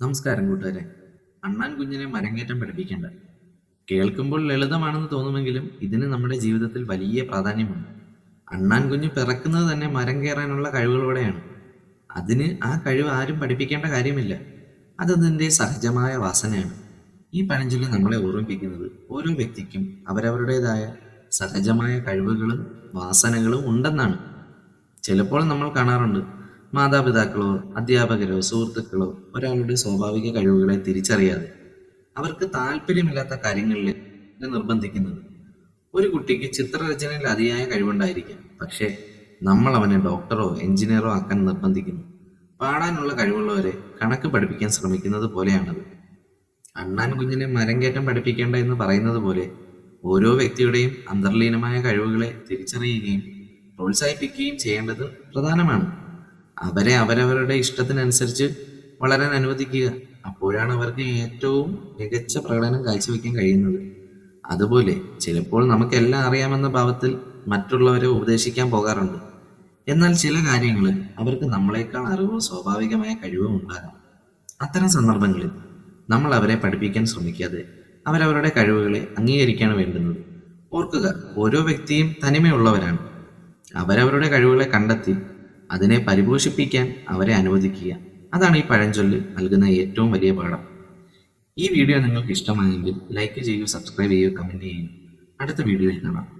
നമസ്കാരം കൂട്ടുകാരെ. അണ്ണാൻ കുഞ്ഞിനെ മരങ്ങേറ്റം പഠിപ്പിക്കേണ്ട. കേൾക്കുമ്പോൾ ലളിതമാണെന്ന് തോന്നുമെങ്കിലും ഇതിന് നമ്മുടെ ജീവിതത്തിൽ വലിയ പ്രാധാന്യമുണ്ട്. അണ്ണാൻ കുഞ്ഞ് പിറക്കുന്നത് തന്നെ മരം കയറാനുള്ള കഴിവുകളോടെയാണ്. അതിന് ആ കഴിവ് ആരും പഠിപ്പിക്കേണ്ട കാര്യമില്ല. അതതിന്റെ സഹജമായ വാസനയാണ്. ഈ പഴഞ്ചൊല്ലി നമ്മളെ ഓർമ്മിപ്പിക്കുന്നത് ഓരോ വ്യക്തിക്കും അവരവരുടേതായ സഹജമായ കഴിവുകളും വാസനകളും ഉണ്ടെന്നാണ്. ചിലപ്പോൾ നമ്മൾ കാണാറുണ്ട് മാതാപിതാക്കളോ അധ്യാപകരോ സുഹൃത്തുക്കളോ ഒരാളുടെ സ്വാഭാവിക കഴിവുകളെ തിരിച്ചറിയാതെ അവർക്ക് താല്പര്യമില്ലാത്ത കാര്യങ്ങളിൽ നിർബന്ധിക്കുന്നത്. ഒരു കുട്ടിക്ക് ചിത്രരചനയിൽ അതിയായ കഴിവുണ്ടായിരിക്കാം. പക്ഷേ നമ്മൾ അവനെ ഡോക്ടറോ എഞ്ചിനീയറോ ആക്കാൻ നിർബന്ധിക്കുന്നു. പാടാനുള്ള കഴിവുള്ളവരെ കണക്ക് പഠിപ്പിക്കാൻ ശ്രമിക്കുന്നത് പോലെയാണത്. അണ്ണാൻ കുഞ്ഞിനെ മരം കയറ്റം പഠിപ്പിക്കേണ്ട എന്ന് പറയുന്നത് പോലെ ഓരോ വ്യക്തിയുടെയും അന്തർലീനമായ കഴിവുകളെ തിരിച്ചറിയുകയും പ്രോത്സാഹിപ്പിക്കുകയും ചെയ്യേണ്ടത് പ്രധാനമാണ്. അവരെ അവരവരുടെ ഇഷ്ടത്തിനനുസരിച്ച് വളരാൻ അനുവദിക്കുക. അപ്പോഴാണ് അവർക്ക് ഏറ്റവും മികച്ച പ്രകടനം കാഴ്ചവെക്കാൻ കഴിയുന്നത്. അതുപോലെ ചിലപ്പോൾ നമുക്കെല്ലാം അറിയാമെന്ന ഭാവത്തിൽ മറ്റുള്ളവരെ ഉപദേശിക്കാൻ പോകാറുണ്ട്. എന്നാൽ ചില കാര്യങ്ങൾ അവർക്ക് നമ്മളെക്കാൾ അറിവോ സ്വാഭാവികമായ കഴിവും ഉണ്ടാകാം. അത്തരം സന്ദർഭങ്ങളിൽ നമ്മൾ അവരെ പഠിപ്പിക്കാൻ ശ്രമിക്കാതെ അവരവരുടെ കഴിവുകളെ അംഗീകരിക്കാണ് വേണ്ടുന്നത്. ഓർക്കുക ഓരോ വ്യക്തിയും തനിമയുള്ളവരാണ്. അവരവരുടെ കഴിവുകളെ കണ്ടെത്തി അതിനെ പരിപോഷിപ്പിക്കാൻ അവരെ അനുവദിക്കുക. അതാണ് ഈ പഴഞ്ചൊല്ല് നൽകുന്ന ഏറ്റവും വലിയ പാഠം. ഈ വീഡിയോ നിങ്ങൾക്ക് ഇഷ്ടമായെങ്കിൽ ലൈക്ക് ചെയ്യുക സബ്സ്ക്രൈബ് ചെയ്യുക കമന്റ് ചെയ്യുക അടുത്ത വീഡിയോയിൽ കാണാം.